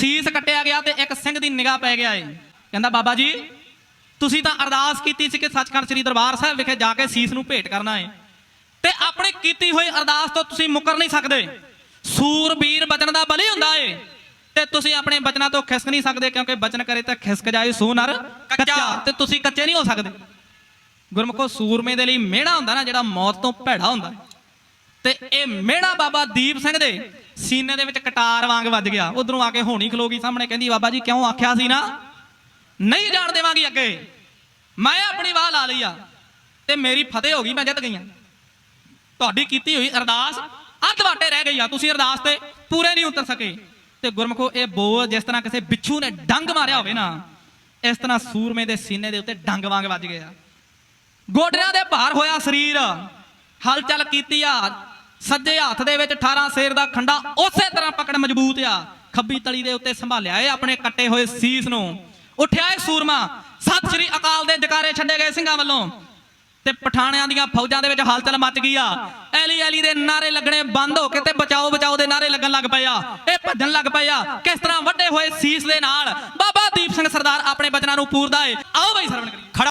ਸੀਸ ਕੱਟਿਆ ਗਿਆ ਤੇ ਇੱਕ ਸਿੰਘ ਦੀ ਨਿਗਾਹ ਪੈ ਗਿਆ ਏ। ਕਹਿੰਦਾ ਬਾਬਾ ਜੀ ਤੁਸੀਂ ਤਾਂ ਅਰਦਾਸ ਕੀਤੀ ਸੀ ਕਿ ਸੱਚਖੰਡ ਸ੍ਰੀ ਦਰਬਾਰ ਸਾਹਿਬ ਵਿਖੇ ਜਾ ਕੇ ਸੀਸ ਨੂੰ ਭੇਟ ਕਰਨਾ ਏ। ਤੇ ਆਪਣੀ ਕੀਤੀ ਹੋਈ ਅਰਦਾਸ ਤੋਂ ਤੁਸੀਂ ਮੁਕਰ ਨਹੀਂ ਸਕਦੇ। ਸੂਰਬੀਰ ਬਚਨ ਦਾ ਬਲੀ ਹੁੰਦਾ ਏ। ਤੇ ਤੁਸੀਂ ਆਪਣੇ ਬਚਨਾਂ ਤੋਂ ਖਿਸਕ ਨਹੀਂ ਸਕਦੇ ਕਿਉਂਕਿ ਬਚਨ ਕਰੇ ਤਾਂ ਖਿਸਕ ਜਾਏ ਸੋ ਨਰ ਕੱਚਾ। ਤੇ ਤੁਸੀਂ ਕੱਚੇ ਨਹੀਂ ਹੋ ਸਕਦੇ। ਗੁਰਮੁਖੋ ਸੂਰਮੇ ਦੇ ਲਈ ਮਿਹਣਾ ਹੁੰਦਾ ਨਾ ਜਿਹੜਾ ਮੌਤ ਤੋਂ ਭੈੜਾ ਹੁੰਦਾ ਤੇ ਇਹ ਮਿਹਣਾ ਬਾਬਾ ਦੀਪ ਸਿੰਘ ਦੇ ਸੀਨੇ ਦੇ ਵਿੱਚ ਕਟਾਰ ਵਾਂਗ ਵੱਜ ਗਿਆ। ਉਧਰੋਂ ਆ ਕੇ ਹੋਣੀ ਖਲੋ ਗਈ ਸਾਹਮਣੇ, ਕਹਿੰਦੀ, ਬਾਬਾ ਜੀ, ਕਿਉਂ ਆਖਿਆ ਸੀ ਨਾ? ਨਹੀਂ ਜਾਣ ਦੇਵਾਂਗੀ ਅੱਗੇ। ਮੈਂ ਆਪਣੀ ਵਾਹ ਲਾ ਲਈ ਆ ਤੇ ਮੇਰੀ ਫਤਿਹ ਹੋ ਗਈ, ਮੈਂ ਜਿੱਤ ਗਈ ਆ। ਤੁਹਾਡੀ ਕੀਤੀ ਹੋਈ ਅਰਦਾਸ ਅੱਧ ਵਾਟੇ ਰਹਿ ਗਈ ਆ। ਤੁਸੀਂ ਅਰਦਾਸ ਤੇ ਪੂਰੇ ਨਹੀਂ ਉਤਰ ਸਕੇ। ਤੇ ਗੁਰਮਖੋ, ਇਹ ਬੋਲ ਜਿਸ ਤਰ੍ਹਾਂ ਕਿਸੇ ਬਿੱਛੂ ਨੇ ਡੰਗ ਮਾਰਿਆ ਹੋਵੇ ਨਾ, ਇਸ ਤਰ੍ਹਾਂ ਸੂਰਮੇ ਦੇ ਸੀਨੇ ਦੇ ਉੱਤੇ ਡੰਗ ਵਾਂਗ ਵੱਜ ਗਿਆ। ਗੋਡਿਆਂ ਦੇ ਭਾਰ ਹੋਇਆ ਸਰੀਰ, ਹਲਚਲ ਕੀਤੀ ਆ। ਸੱਜੇ ਹੱਥ ਦੇ ਵਿੱਚ 18 ਸੇਰ ਦਾ ਖੰਡਾ ਉਸੇ ਤਰ੍ਹਾਂ ਪਕੜ ਮਜ਼ਬੂਤ ਆ। ਖੱਬੀ ਤਲੀ ਦੇ ਉੱਤੇ ਸੰਭਾਲਿਆ ਏ ਆਪਣੇ ਕੱਟੇ ਹੋਏ ਸੀਸ ਨੂੰ। ਉੱਠਿਆ ਏ ਸੂਰਮਾ। ਸਤਿ ਸ੍ਰੀ ਅਕਾਲ ਦੇ ਜਕਾਰੇ ਛੱਡੇ ਗਏ ਸਿੰਘਾਂ ਵੱਲੋਂ। ਤੇ ਪਠਾਣਿਆਂ ਦੀਆਂ ਫੌਜਾਂ ਦੇ ਵਿੱਚ ਹਲਚਲ ਮਚ ਗਈ ਆ। ਐਲੀ ਐਲੀ ਦੇ ਨਾਰੇ ਲੱਗਣੇ ਬੰਦ ਹੋ ਕੇ ਤੇ ਬਚਾਓ ਬਚਾਓ ਦੇ ਨਾਰੇ ਲੱਗਣ ਲੱਗ ਪਏ ਆ। ਇਹ ਭੱਜਣ ਲੱਗ ਪਏ ਆ। ਕਿਸ ਤਰ੍ਹਾਂ ਵੱਡੇ ਹੋਏ ਸੀਸ ਦੇ ਨਾਲ ਬਾਬਾ ਦੀਪ ਸਿੰਘ ਸਰਦਾਰ ਆਪਣੇ ਬਚਨਾਂ ਨੂੰ ਪੂਰਦਾ ਏ। ਆਓ ਬਈ ਸਰਵਣ ਕਰੀਏ। ਖੜਾ